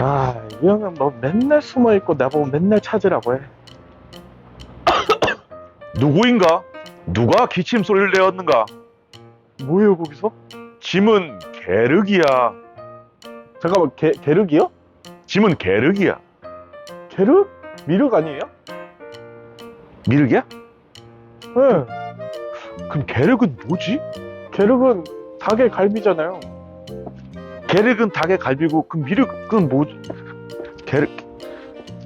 아, 이 형은 뭐 맨날 숨어 있고 나보고 맨날 찾으라고 해. 누구인가? 누가 기침 소리를 내었는가? 뭐예요, 거기서? 짐은 게르기야. 잠깐만, 게, 게륵이요? 짐은 게르기야. 게륵? 미륵 아니에요? 미륵이야? 네. 그럼 게륵은 뭐지? 게륵은 닭의 갈비잖아요. 게륵은 닭의 갈비고 그럼 미륵은 뭐지? 게륵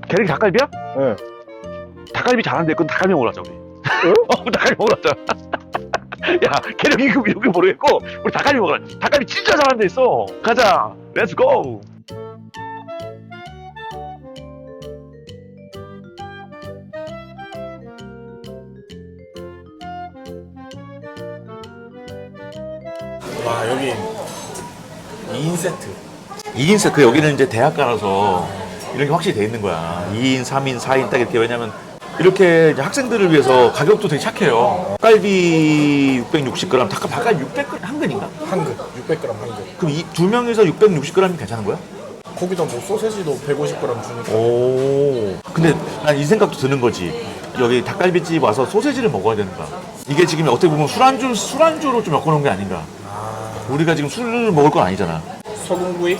게륵이 닭갈비야? 네. 닭갈비 잘하는데 그건 닭갈비 먹으러 가자 우리. 응? 어, 닭갈비 먹으러 가자. 야 게륵이 그 미륵이 모르겠고 우리 닭갈비 먹으러 가자. 닭갈비 진짜 잘하는 데 있어. 가자. 렛츠 고. 와 여기 2인 세트 2인 세트 여기는 이제 대학가라서 이런 게 확실히 돼 있는 거야. 2인, 3인, 4인 딱 이렇게 왜냐면 이렇게 이제 학생들을 위해서 가격도 되게 착해요. 닭갈비 660g, 닭, 닭갈비 600g 한 근인가? 한 근 600g 한 근 그럼 이 두 명에서 660g이 괜찮은 거야? 거기다 뭐 소세지도 150g 주니까 오. 근데 난 이 생각도 드는 거지. 여기 닭갈비집 와서 소세지를 먹어야 되는가? 이게 지금 어떻게 보면 술안주 술안주로 좀 엮어놓은 게 아닌가? 우리가 지금 술을 먹을 건 아니잖아. 소금구이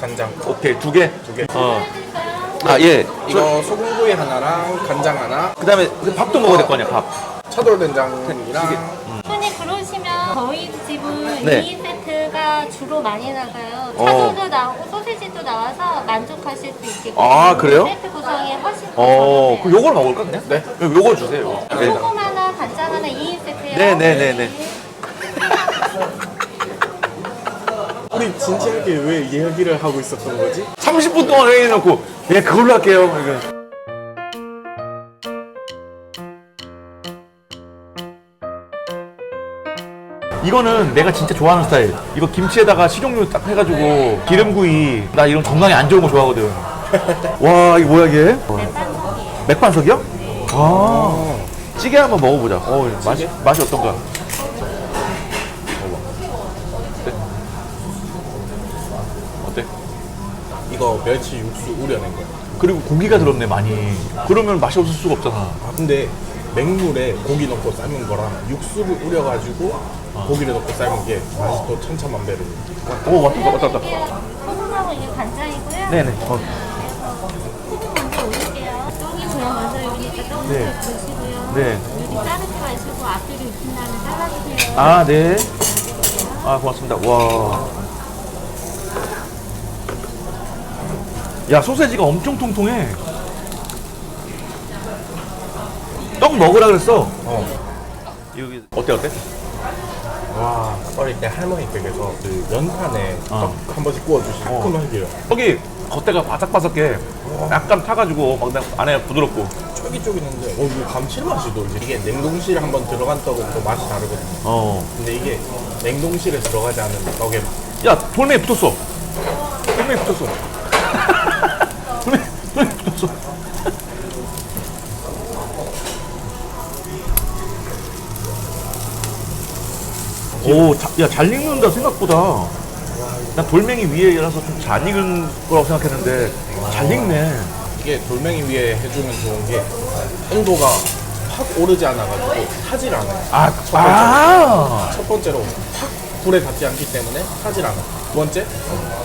간장 오케이 두 개. 두 개. 어. 아 예. 이거 소금구이 하나랑 간장 하나 그다음에 그 밥도 먹어야 될 거 아니야 밥. 차돌된장이랑 흔히 그러시면 저희 집은 네. 2인 세트가 주로 많이 나가요. 어. 차돌도 나오고 소시지도 나와서 만족하실 수 있게. 아, 그래요? 세트 구성이 훨씬 더 어. 그럼 요걸 먹을까 그냥? 네. 그럼 요걸 주세요. 네. 소금 하나, 간장 하나 2인 세트요. 네, 네, 네, 네. 우리 진지하게 왜 이야기를 하고 있었던 거지? 30분 동안 회의해놓고 예 그걸로 할게요. 이거. 이거는 내가 진짜 좋아하는 스타일. 이거 김치에다가 식용유 딱 해가지고 기름구이. 나 이런 건강에 안 좋은 거 좋아하거든. 와 이거 뭐야 이게? 맥반석이요? 아 찌개 한번 먹어보자. 어 맛이 맛이 어떤가? 어때? 어때? 이거 멸치 육수 우려낸 거야 그리고 고기가 들었네 많이. 그러면 맛이 없을 수가 없잖아. 아 근데 맹물에 고기 넣고 삶은 거랑 육수를 우려가지고 고기를 넣고 삶은 게 맛이 또 천차만배로 오 왔다 왔다 왔다. 소금하고 이게 간장이고요. 네네. 어. 소금 먼저 올릴게요. 떡이 그냥 먼저 여기니까 떡부터 네. 드시고요. 네. 여기 자르지 마시고 앞뒤로 익힌 다음에 잘라주세요. 아 네. 아 고맙습니다. 와. 야 소세지가 엄청 통통해. 떡 먹으라 그랬어. 어. 여기 어때 어때? 와 어릴 때 할머니 댁에서 그 연탄에 어. 떡 한 번씩 구워주시는 어. 그 맛이에요 떡이 겉에가 바삭바삭해. 약간 타가지고 막 안에 부드럽고. 쫄깃쫄깃한데 어 이거 감칠맛이 돌지 이게 냉동실에 한 번 들어간 떡은 또 맛이 다르거든요 어. 근데 이게 냉동실에 들어가지 않은 떡의 맛야 돌멩이 붙었어. 돌멩이 붙었어. 돌멩이, 돌멩이 붙었어. 오, 자, 야, 잘 익는다, 생각보다. 난 돌멩이 위에라서 좀 잘 익은 거라고 생각했는데, 잘 익네. 이게 돌멩이 위에 해주면 좋은 게 온도가 확 오르지 않아가지고 타질 않아요 아, 첫 번째로. 아, 첫 번째로 확 불에 닿지 않기 때문에 타질 않아 두 번째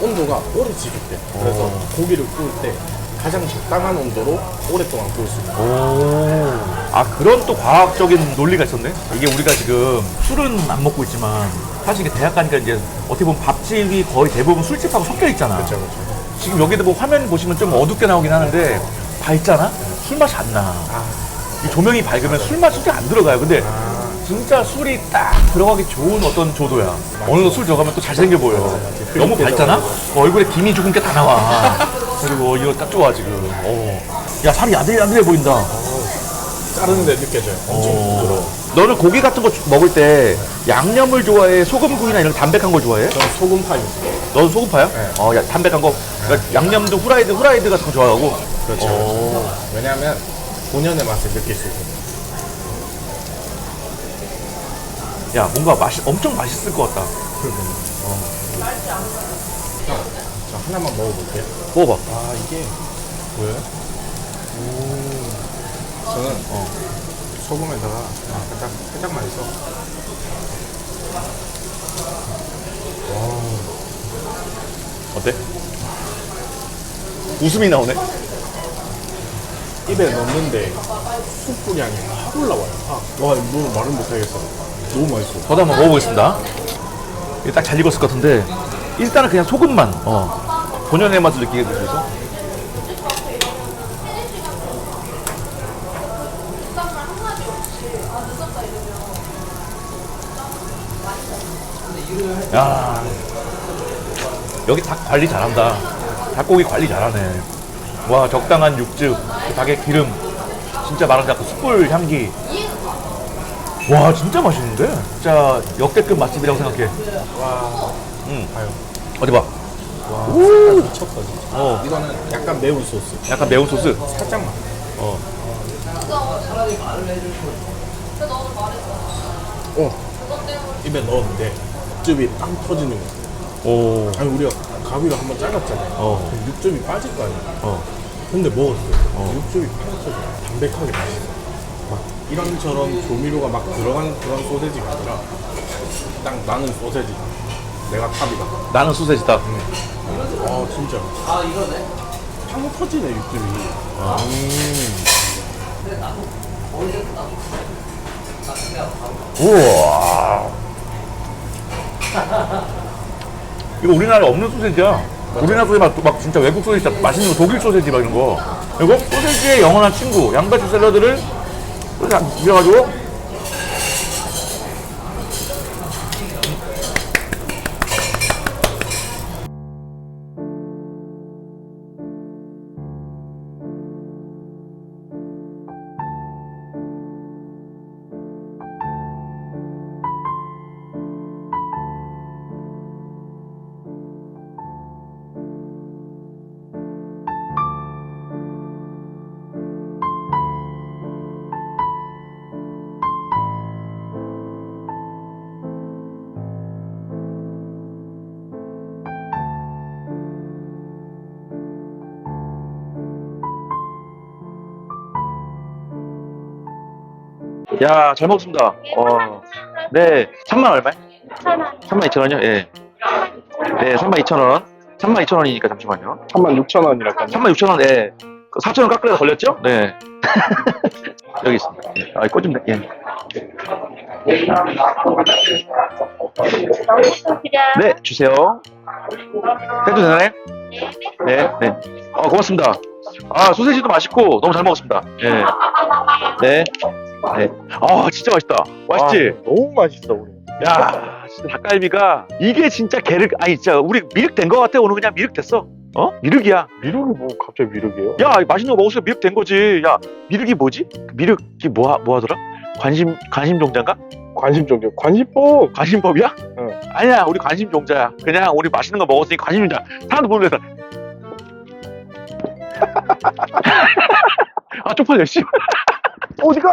온도가 오래 지속돼 그래서 고기를 구울 때 가장 적당한 온도로 오랫동안 구울 수 있어요 오. 아, 그런 또 과학적인 논리가 있었네? 이게 우리가 지금 술은 안 먹고 있지만, 사실 이게 대학 가니까 이제 어떻게 보면 밥집이 거의 대부분 술집하고 섞여 있잖아. 그렇죠 그렇죠 지금 여기도 뭐 화면 보시면 좀 어둡게 나오긴 하는데 밝잖아? 술 맛이 안 나. 이 조명이 밝으면 술 맛이 솔직히 안 들어가요. 근데 진짜 술이 딱 들어가기 좋은 어떤 조도야. 어느 정도 술 들어가면 또 잘생겨 보여. 너무 밝잖아? 어, 얼굴에 김이 죽은 게다 나와. 그리고 이거 딱 좋아, 지금. 어. 야, 살이 야들야들해 보인다. 자르는데 느껴져요 엄청 어. 부드러워 너는 고기 같은 거 먹을 때 양념을 좋아해? 소금구이나 이런 담백한 걸 좋아해? 저는 소금파입니다 너도 소금파야? 네. 어, 야, 담백한 거. 그러니까 양념도 후라이드, 후라이드 같은 거 좋아하고. 그렇죠 어. 왜냐하면 본연의 맛을 느낄 수 있거든요 야 뭔가 맛이 엄청 맛있을 것 같다. 자, 하나만 먹어볼게요. 먹어봐. 아 이게 보여요? 오. 저는 어, 소금에다가 아, 살짝 살짝만 해서. 어때? 웃음이 나오네. 입에 넣는데 숯불이 향이 확 올라와요. 확. 와 이거 말은 못하겠어. 너무 맛있어. 저도 한번 먹어보겠습니다. 이게 딱 잘 익었을 것 같은데 일단은 그냥 소금만 어, 본연의 맛을 느끼게 해주셔서 야 여기 닭 관리 잘한다. 닭고기 관리 잘하네. 와 적당한 육즙, 그 닭의 기름, 진짜 말하자면 그 숯불 향기. 와 진짜 맛있는데? 진짜 역대급 맛집이라고 생각해. 와. 응. 봐요. 어디 봐. 와. 색깔 미쳤다 진짜. 어. 이거는 약간 매운 소스. 약간 매운 소스. 살짝만. 어. 어. 입에 넣었는데 육즙이 빵 터지는 거. 오. 아니 우리가 가위로 한번 잘랐잖아요. 어. 그럼 육즙이 빠질 거 아니에요. 어. 근데 먹었어요. 육즙이 팡 터져. 담백하게 맛있어. 막 이런 저런 조미료가 막 들어간 그런 소세지가 아니라 딱 나는 소세지. 내가 탑이다. 나는 소세지다. 아 진짜. 아 이거네. 팡 터지네 육즙이. 우와. 이거 우리나라에 없는 소세지야. 우리나라 소세지 막, 막 진짜 외국 소세지 진짜 맛있는 거 독일 소세지 막 이런 거. 이거 소세지의 영원한 친구 양배추 샐러드를 이렇게 밀어가지고 야, 잘 먹습니다. 어, 네, 3만 얼마요? 천 원. 3만 2천 원이요? 예. 네, 3만 2천 원. 3만 2천 원이니까 잠시만요. 36,000원이랄까요? 3만 6천 원, 예. 4천 원 깎으려다 걸렸죠? 네. 여기 있습니다. 예. 아, 꽂으면 돼. 예. 넣어서. 네, 주세요. 해도 되나요? 네, 네. 어, 고맙습니다. 아, 소세지도 맛있고 너무 잘 먹었습니다. 예. 네. 네. 아, 진짜 맛있다. 맛있지? 아, 너무 맛있어, 우리. 야, 진짜 닭갈비가 이게 진짜 게르 아니 진짜 우리 미륵 된 거 같아. 오늘 그냥 미륵 됐어. 어? 미륵이야. 미륵이 뭐 갑자기 미륵이에요? 야, 맛있는 거 먹었으면 미륵 된 거지. 야, 미륵이 뭐지? 미륵이 뭐, 하- 뭐 하더라? 관심, 관심 종자인가? 관심 종교. 관심법! 관심법이야? 응. 아니야, 우리 관심 종자야. 그냥 우리 맛있는 거 먹었으니 관심 종자. 사람도 모르면서. 아, 쪽팔려, 씨. 어디가?